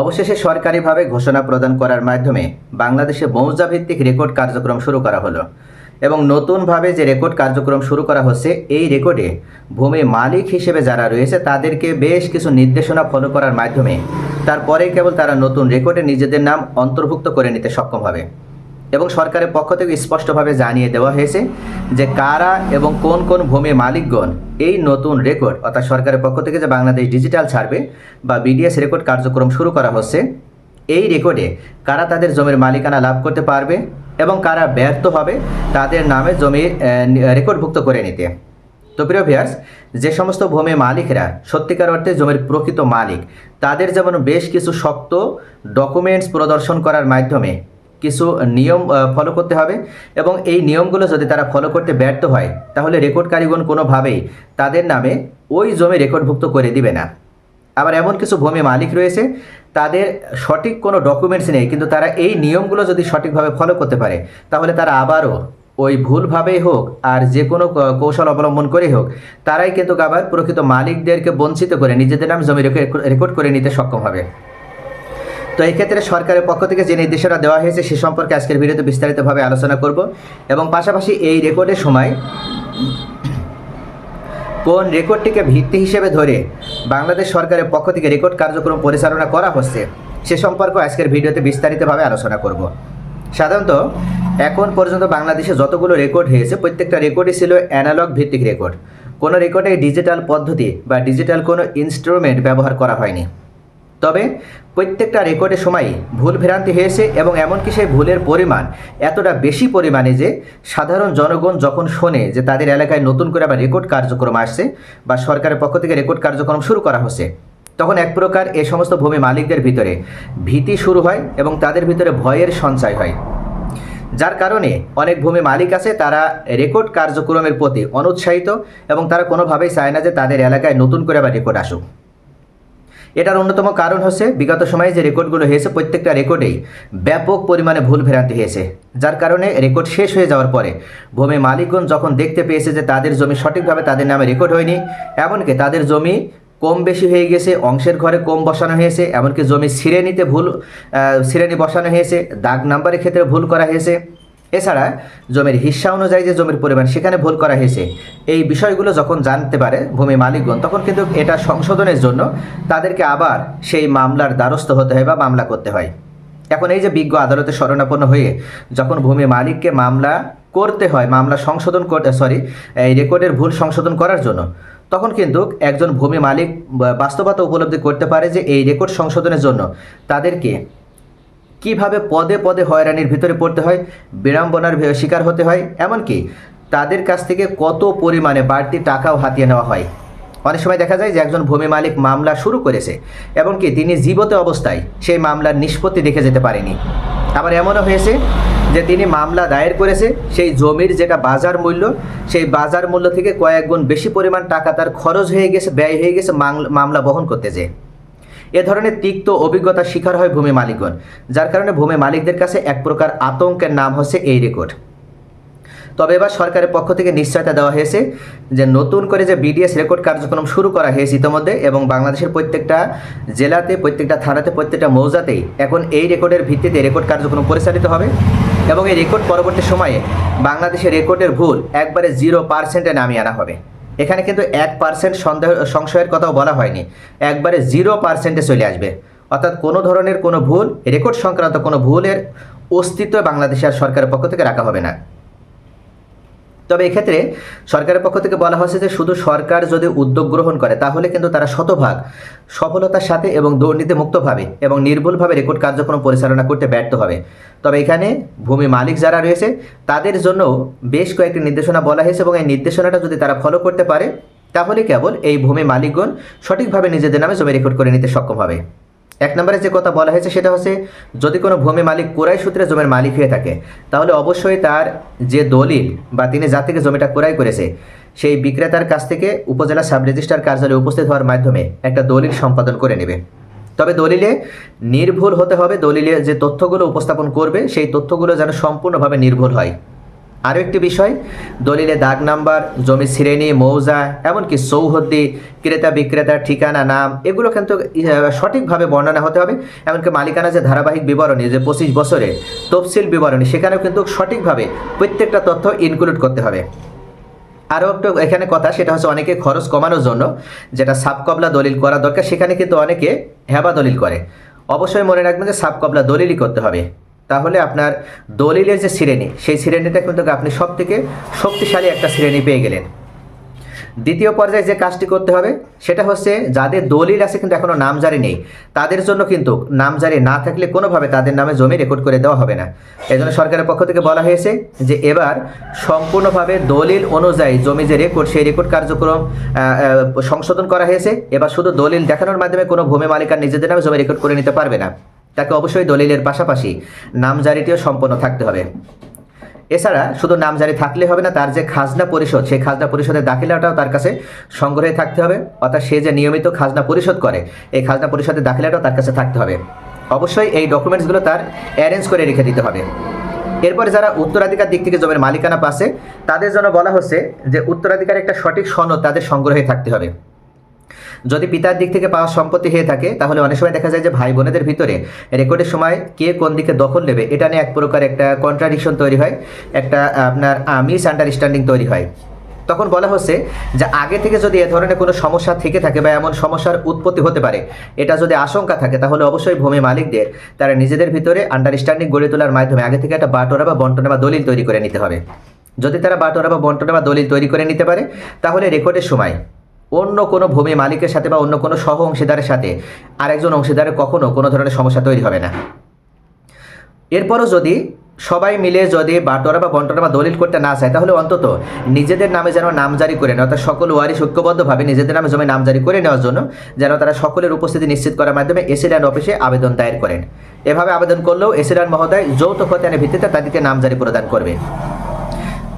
অবশেষে সরকারিভাবে ঘোষণা প্রদান করার মাধ্যমে বাংলাদেশে মৌজা ভিত্তিক রেকর্ড কার্যক্রম শুরু করা হলো এবং নতুনভাবে যে রেকর্ড কার্যক্রম শুরু করা হচ্ছে, এই রেকর্ডে ভূমি মালিক হিসেবে যারা রয়েছে, তাদেরকে বেশ কিছু নির্দেশনা ফলো করার মাধ্যমে তারপরে কেবল তারা নতুন রেকর্ডে নিজেদের নাম অন্তর্ভুক্ত করে নিতে সক্ষম হবে। এবং সরকারের পক্ষ থেকে স্পষ্টভাবে জানিয়ে দেওয়া হয়েছে যে কারা এবং কোন কোন ভূমি মালিকগণ এই নতুন রেকর্ড, অর্থাৎ সরকারের পক্ষ থেকে যে বাংলাদেশ ডিজিটাল সার্ভে বা বিডিএস রেকর্ড কার্যক্রম শুরু করা হচ্ছে, এই রেকর্ডে কারা তাদের জমির মালিকানা লাভ করতে পারবে এবং কারা ব্যর্থ হবে তাদের নামে জমি রেকর্ডভুক্ত করে নিতে। তো প্রিয় ভিয়ার্স যে সমস্ত ভূমি মালিকরা সত্যিকার অর্থে জমির প্রকৃত মালিক, তাদের যেমন বেশ কিছু শক্ত ডকুমেন্টস প্রদর্শন করার মাধ্যমে কিছু নিয়ম ফলো করতে হবে এবং এই নিয়মগুলো যদি তারা ফলো করতে ব্যর্থ হয়, তাহলে রেকর্ডকারীগণ কোনোভাবেই তাদের নামে ওই জমি রেকর্ডভুক্ত করে দিবে না। আবার এমন কিছু ভূমি মালিক রয়েছে, তাদের সঠিক কোনো ডকুমেন্টস নেই, কিন্তু তারা এই নিয়মগুলো যদি সঠিকভাবে ফলো করতে পারে, তাহলে তারা আবারও ওই ভুলভাবেই হোক আর যে কোনো কৌশল অবলম্বন করেই হোক, তারাই কিন্তু আবার প্রকৃত মালিকদেরকে বঞ্চিত করে নিজেদের নাম জমি রেকর্ড- রেকর্ড করে নিতে সক্ষম হবে। তো এই ক্ষেত্রে সরকারের পক্ষ থেকে যে নির্দেশনা দেওয়া হয়েছে, সে সম্পর্কে আজকের ভিডিওতে বিস্তারিতভাবে আলোচনা করব এবং পাশাপাশি এই রেকর্ডের সময় কোন রেকর্ডটিকে ভিত্তি হিসেবে ধরে বাংলাদেশ সরকারের পক্ষ থেকে রেকর্ড কার্যক্রম পরিচালনা করা হচ্ছে, সে সম্পর্কে আজকের ভিডিওতে বিস্তারিতভাবে আলোচনা করব। সাধারণত, এখন পর্যন্ত বাংলাদেশে যতগুলো রেকর্ড হয়েছে, প্রত্যেকটা রেকর্ডই ছিল অ্যানালগ ভিত্তিক রেকর্ড। কোনো রেকর্ডে ডিজিটাল পদ্ধতি বা ডিজিটাল কোনো ইনস্ট্রুমেন্ট ব্যবহার করা হয়নি। তবে প্রত্যেকটা রেকর্ডের সময়ই ভুল ভ্রান্তি হয়েছে এবং এমনকি সেই ভুলের পরিমাণ এতটা বেশি পরিমাণে যে সাধারণ জনগণ যখন শোনে যে তাদের এলাকায় নতুন করে আবার রেকর্ড কার্যক্রম আসছে বা সরকারের পক্ষ থেকে রেকর্ড কার্যক্রম শুরু করা হচ্ছে, তখন এক প্রকার এ সমস্ত ভূমি মালিকদের ভিতরে ভীতি শুরু হয় এবং তাদের ভিতরে ভয়ের সঞ্চয় হয়। যার কারণে অনেক ভূমি মালিক আছে, তারা রেকর্ড কার্যক্রমের প্রতি অনুৎসাহিত এবং তারা কোনোভাবেই চায় না যে তাদের এলাকায় নতুন করে আবার রেকর্ড আসুক। এটার অন্যতম কারণ হচ্ছে, বিগত সময়ে যে রেকর্ডগুলো হয়েছে প্রত্যেকটা রেকর্ডেই ব্যাপক পরিমাণে ভুল ভ্রান্তি হয়েছে, যার কারণে রেকর্ড শেষ হয়ে যাওয়ার পরে ভূমি মালিকগণ যখন দেখতে পেয়েছে যে তাদের জমি সঠিকভাবে তাদের নামে রেকর্ড হয়নি, এমনকি তাদের জমি কম বেশি হয়ে গেছে, অংশের ঘরে কম বসানো হয়েছে, এমনকি জমি শ্রেণীতে ভুল শ্রেণি বসানো হয়েছে, দাগ নাম্বারের ক্ষেত্রে ভুল করা হয়েছে এছাড়া জমির হিস্সা অনুযায়ী যে জমির পরিমাণ সেখানে ভুল করা হয়েছে, এই বিষয়গুলো যখন জানতে পারে ভূমি মালিকগণ, তখন কিন্তু এটা সংশোধনের জন্য তাদেরকে আবার সেই মামলার দ্বারস্থ হতে হয় বা মামলা করতে হয়। এখন এই যে বিজ্ঞ আদালতে শরণাপন্ন হয়ে যখন ভূমি মালিককে মামলা করতে হয়, মামলা সংশোধন করতে সরি এই রেকর্ডের ভুল সংশোধন করার জন্য, তখন কিন্তু একজন ভূমি মালিক বাস্তবতা উপলব্ধি করতে পারে যে এই রেকর্ড সংশোধনের জন্য তাদেরকে কীভাবে পদে পদে হয়রানির ভিতরে পড়তে হয়, বিড়ম্বনার শিকার হতে হয়, এমনকি তাদের কাছ থেকে কত পরিমাণে বাড়তি টাকাও হাতিয়ে নেওয়া হয়। অনেক সময় দেখা যায় যে একজন ভূমি মালিক মামলা শুরু করেছে, এমনকি তিনি জীবত অবস্থায় সেই মামলার নিষ্পত্তি দেখে যেতে পারেনি। আবার এমনও হয়েছে যে তিনি মামলা দায়ের করেছে, সেই জমির যেটা বাজার মূল্য, সেই বাজার মূল্য থেকে কয়েক গুণ বেশি পরিমাণ টাকা তার খরচ হয়ে গেছে, ব্যয় হয়ে গেছে মাংল- মামলা বহন করতে যেয়ে। এ ধরনের তিক্ত অভিজ্ঞতা শিকার হয় ভূমি মালিকগণ, যার কারণে ভূমি মালিকদের কাছে এক প্রকার আতঙ্কের নাম হচ্ছে এই রেকর্ড। তবে এবার সরকারের পক্ষ থেকে নিশ্চয়তা দেওয়া হয়েছে যে নতুন করে যে বিডিএস রেকর্ড কার্যক্রম শুরু করা হয়েছে ইতিমধ্যে এবং বাংলাদেশের প্রত্যেকটা জেলাতে, প্রত্যেকটা থানাতে, প্রত্যেকটা মৌজাতেই এখন এই রেকর্ডের ভিত্তিতে রেকর্ড কার্যক্রম পরিচালিত হবে এবং এই রেকর্ড পরবর্তী সময়ে বাংলাদেশের রেকর্ডের ভুল একবারে জিরো পার্সেন্টে নামিয়ে আনা হবে। এখানে কিন্তু এক পার্সেন্ট সন্দেহ, সংশয়ের কথাও বলা হয়নি। একবারে জিরো পার্সেন্টে চলে আসবে। অর্থাৎ কোনো ধরনের কোনো ভুল রেকর্ড সংক্রান্ত কোনো ভুলের অস্তিত্ব বাংলাদেশের সরকারের পক্ষ থেকে রাখা হবে না। তবে এক্ষেত্রে সরকারের পক্ষ থেকে বলা হয়েছে যে শুধু সরকার যদি উদ্যোগ গ্রহণ করে, তাহলে কিন্তু তারা শতভাগ সফলতার সাথে এবং দুর্নীতি মুক্তভাবে এবং নির্ভুলভাবে রেকর্ড কার্যক্রম পরিচালনা করতে ব্যর্থ হবে। তবে এখানে ভূমি মালিক যারা রয়েছে, তাদের জন্য বেশ কয়েকটি নির্দেশনা বলা হয়েছে এবং এই নির্দেশনাটা যদি তারা ফলো করতে পারে, তাহলে কেবল এই ভূমি মালিকগণ সঠিকভাবে নিজেদের নামে জমি রেকর্ড করে নিতে সক্ষম হবে। এক নম্বরে যে কথা বলা হয়েছে সেটা হচ্ছে, যদি কোনো ভূমি মালিক কোরাই সূত্রে জমির মালিক হয়ে থাকে, তাহলে অবশ্যই তার যে দলিল বা তিনি যা থেকে জমিটা কোরাই করেছে, সেই বিক্রেতার কাছ থেকে উপজেলা সাব রেজিস্ট্রার কার্যালয়ে উপস্থিত হওয়ার মাধ্যমে একটা দলিল সম্পাদন করে নেবে। তবে দলিলে নির্ভুল হতে হবে, দলিলে যে তথ্যগুলো উপস্থাপন করবে, সেই তথ্যগুলো যেন সম্পূর্ণভাবে নির্ভুল হয়। আরও একটি বিষয়, দলিলে দাগ নাম্বার, জমি শ্রেণি, মৌজা, এমনকি সৌহদ্দি, ক্রেতা বিক্রেতার ঠিকানা, নাম, এগুলো কিন্তু সঠিকভাবে বর্ণনা হতে হবে। এমনকি মালিকানা যে ধারাবাহিক বিবরণী, যে পঁচিশ বছরে তফসিল বিবরণী, সেখানেও কিন্তু সঠিকভাবে প্রত্যেকটা তথ্য ইনক্লুড করতে হবে। আরও একটু এখানে কথা, সেটা হচ্ছে অনেকে খরচ কমানোর জন্য, যেটা সাবকবলা দলিল করা দরকার, সেখানে কিন্তু অনেকে হেবা দলিল করে। অবশ্যই মনে রাখবেন যে সাবকবলা দলিলই করতে হবে। তাহলে আপনার দলিলের যে শ্রেণি, সেই শ্রেণীটা কিন্তু আপনি সব থেকে শক্তিশালী একটা শ্রেণি পেয়ে গেলেন। দ্বিতীয় পর্যায়ে যে কাজটি করতে হবে, সেটা হচ্ছে যাদের দলিল আছে কিন্তু এখনও নামজারি নেই, তাদের জন্য কিন্তু নামজারি না থাকলে কোনোভাবে তাদের নামে জমি রেকর্ড করে দেওয়া হবে না। এই জন্য সরকারের পক্ষ থেকে বলা হয়েছে যে এবার সম্পূর্ণভাবে দলিল অনুযায়ী জমি যে রেকর্ড সেই রেকর্ড কার্যক্রম সংশোধন করা হয়েছে। এবার শুধু দলিল দেখানোর মাধ্যমে কোনো ভূমি মালিকার নিজেদের নামে জমি রেকর্ড করে নিতে পারবে না। তাকে অবশ্যই দলিলের পাশাপাশি নামজারিটিও সম্পন্ন থাকতে হবে। এছাড়া শুধু নামজারি থাকলে হবে না, তার যে খাজনা পরিষদ সেই খাজনা পরিষদের দাখিলাটাও তার কাছে সংগ্রহে থাকতে হবে। অর্থাৎ সে যে নিয়মিত খাজনা পরিশোধ করে, এই খাজনা পরিষদের দাখিলাটাও তার কাছে থাকতে হবে। অবশ্যই এই ডকুমেন্টসগুলো তার অ্যারেঞ্জ করে রেখে দিতে হবে। এরপরে যারা উত্তরাধিকার দিক থেকে জমির মালিকানা পাচ্ছে, তাদের জন্য বলা হচ্ছে যে উত্তরাধিকার একটা সঠিক সনদ তাদের সংগ্রহে থাকতে হবে। যদি পিতার দিক থেকে পাওয়া সম্পত্তি হয়ে থাকে, তাহলে অনেক সময় দেখা যায় যে ভাই বোনেদের ভিতরে রেকর্ডের সময় কে কোন দিকে দখল নেবে, এটা নিয়ে এক প্রকার একটা কন্ট্রাডিকশন তৈরি হয়, একটা আপনার মিস আন্ডারস্ট্যান্ডিং তৈরি হয়। তখন বলা হচ্ছে যে আগে থেকে যদি এ ধরনের কোনো সমস্যা থেকে থাকে বা এমন সমস্যার উৎপত্তি হতে পারে, এটা যদি আশঙ্কা থাকে, তাহলে অবশ্যই ভূমি মালিকদের, তারা নিজেদের ভিতরে আন্ডারস্ট্যান্ডিং গড়ে তোলার মাধ্যমে আগে থেকে একটা বাটোরা বা বন্টনে বা দলিল তৈরি করে নিতে হবে। যদি তারা বাটোরা বা বন্টনে বা দলিল তৈরি করে নিতে পারে, তাহলে রেকর্ডের সময় অন্য কোনো ভূমি মালিকের সাথে বা অন্য কোনো সহ অংশীদারের সাথে আরেকজন অংশীদারের কখনো কোনো ধরনের সমস্যা তৈরি হবে না। এরপরও যদি সবাই মিলে যদি বাটোয়ারা বা বন্টনা বা দলিল করতে না চায়, তাহলে অন্তত নিজেদের নামে যেন নামজারি করে নেয়, অর্থাৎ সকল ওয়ারিশ ঐক্যবদ্ধভাবে নিজেদের নামে জমি নামজারি করে নেওয়ার জন্য যেন তারা সকলের উপস্থিতি নিশ্চিত করার মাধ্যমে এসিল্যান্ড অফিসে আবেদন দায়ের করেন। এভাবে আবেদন করলেও এসিল্যান্ড মহোদয় যৌথ খতিয়ানের ভিত্তিতে তাদেরকে নামজারি প্রদান করবে।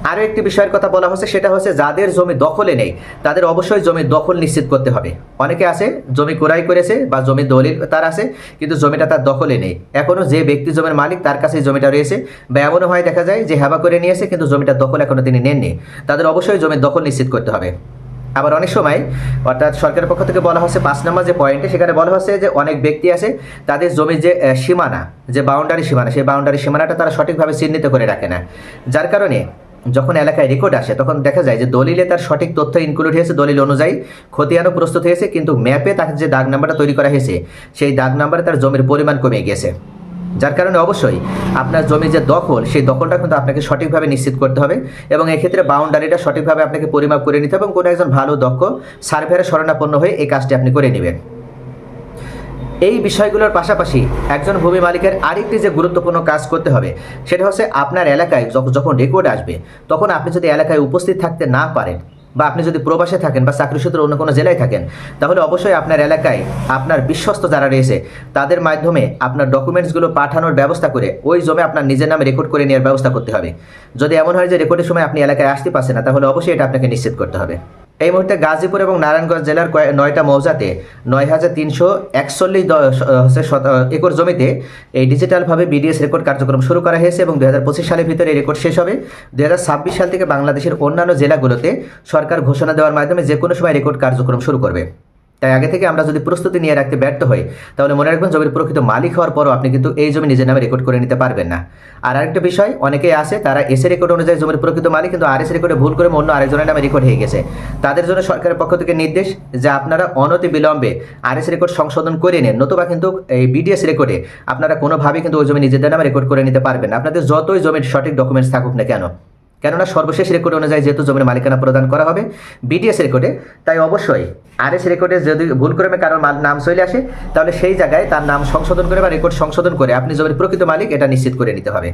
আরও একটি বিষয়ের কথা বলা হচ্ছে, সেটা হচ্ছে যাদের জমি দখলে নেই, তাদের অবশ্যই জমির দখল নিশ্চিত করতে হবে। অনেকে আছে, জমি ক্রয় করেছে বা জমি দলিল তার আছে, কিন্তু জমিটা তার দখলে নেই। এখনও যে ব্যক্তি জমির মালিক, তার কাছে জমিটা রয়েছে। বা এমনও হয় দেখা যায় যে হেবা করে নিয়েছে, কিন্তু জমিটার দখল এখনও তিনি নেননি। তাদের অবশ্যই জমির দখল নিশ্চিত করতে হবে। আবার অনেক সময়, অর্থাৎ সরকারের পক্ষ থেকে বলা হচ্ছে, পাঁচ নম্বর যে পয়েন্টে, সেখানে বলা হচ্ছে যে অনেক ব্যক্তি আছে, তাদের জমির যে সীমানা, যে বাউন্ডারি সীমানা, সেই বাউন্ডারি সীমানাটা তারা সঠিকভাবে চিহ্নিত করে রাখে না। যার কারণে যখন এলাকায় রেকর্ড আসে, তখন দেখা যায় যে দলিলে তার সঠিক তথ্য ইনক্লুড হয়েছে দলিল অনুযায়ী খতিয়ানও প্রস্তুত হয়েছে, কিন্তু ম্যাপে তাকে যে দাগ নাম্বারটা তৈরি করা হয়েছে, সেই দাগ নাম্বারে তার জমির পরিমাণ কমে গেছে। যার কারণে অবশ্যই আপনার জমির যে দখল, সেই দখলটা কিন্তু আপনাকে সঠিকভাবে নিশ্চিত করতে হবে এবং এক্ষেত্রে বাউন্ডারিটা সঠিকভাবে আপনাকে পরিমাপ করে নিতে হবে এবং কোনো একজন ভালো দক্ষ সার্ভেয়ারের শরণাপন্ন হয়ে এই কাজটি আপনি করে নেবেন। এই বিষয়গুলোর পাশাপাশি একজন ভূমি মালিকের আরেকটি যে গুরুত্বপূর্ণ কাজ করতে হবে, সেটা হচ্ছে আপনার এলাকায় যখ- যখন রেকর্ড আসবে, তখন আপনি যদি এলাকায় উপস্থিত থাকতে না পারেন বা আপনি যদি প্রবাসে থাকেন বা চাকরি সূত্রে অন্য কোনো জেলায় থাকেন, তাহলে অবশ্যই আপনার এলাকায় আপনার বিশ্বস্ত যারা রয়েছে, তাদের মাধ্যমে আপনার ডকুমেন্টসগুলো পাঠানোর ব্যবস্থা করে, ওই জমে আপনার নিজের নামে রেকর্ড করে নেওয়ার ব্যবস্থা করতে হবে। যদি এমন হয় যে রেকর্ডের সময় আপনি এলাকায় আসতে পারছেন না, তাহলে অবশ্যই এটা আপনাকে নিশ্চিত করতে হবে। এই মুহূর্তে গাজীপুর এবং নারায়ণগঞ্জ জেলার নয়টা মৌজাতে নয় হাজার তিনশো একচল্লিশ একর জমিতে এই ডিজিটালভাবে বিডিএস রেকর্ড কার্যক্রম শুরু করা হয়েছে এবং দু হাজার পঁচিশ সালের ভিতরে রেকর্ড শেষ হবে। দু হাজার ছাব্বিশ সাল থেকে বাংলাদেশের অন্যান্য জেলাগুলোতে সরকার ঘোষণা দেওয়ার মাধ্যমে যে কোনো সময় রেকর্ড কার্যক্রম শুরু করবে। তাই আগে থেকে আমরা যদি প্রস্তুতি নিয়ে রাখতে ব্যর্থ হই, তাহলে মনে রাখবেন জমির প্রকৃত মালিক হওয়ার পরও আপনি কিন্তু এই জমি নিজের নামে রেকর্ড করে নিতে পারবেন না। আর আরেকটা বিষয়, অনেকেই আছে তারা এসে রেকর্ড অনুযায়ী জমির প্রকৃত মালিক কিন্তু আর এস রেকর্ডে ভুল করে অন্য আরেকজনের নামে রেকর্ড হয়ে গেছে। তাদের জন্য সরকারের পক্ষ থেকে নির্দেশ যে আপনারা অনতি বিলম্বে আর এস রেকর্ড সংশোধন করে নেন, নতুবা কিন্তু এই বিডিএস রেকর্ডে আপনারা কোনোভাবেই কিন্তু ওই জমি নিজেদের নামে রেকর্ড করে নিতে পারবেন আপনাদের যতই জমির সঠিক ডকুমেন্টস থাকুক না কেন কেননা সর্বশেষ রেকর্ড অনুযায়ী যেহেতু জমির মালিকানা প্রদান করা হবে বিডিএস রেকর্ডে তাই অবশ্যই আরএস রেকর্ডে যদি ভুলক্রমে কারোর নাম চলে আসে, তাহলে সেই জায়গায় তার নাম সংশোধন করে বা রেকর্ড সংশোধন করে আপনি জমির প্রকৃত মালিক এটা নিশ্চিত করে নিতে হবে।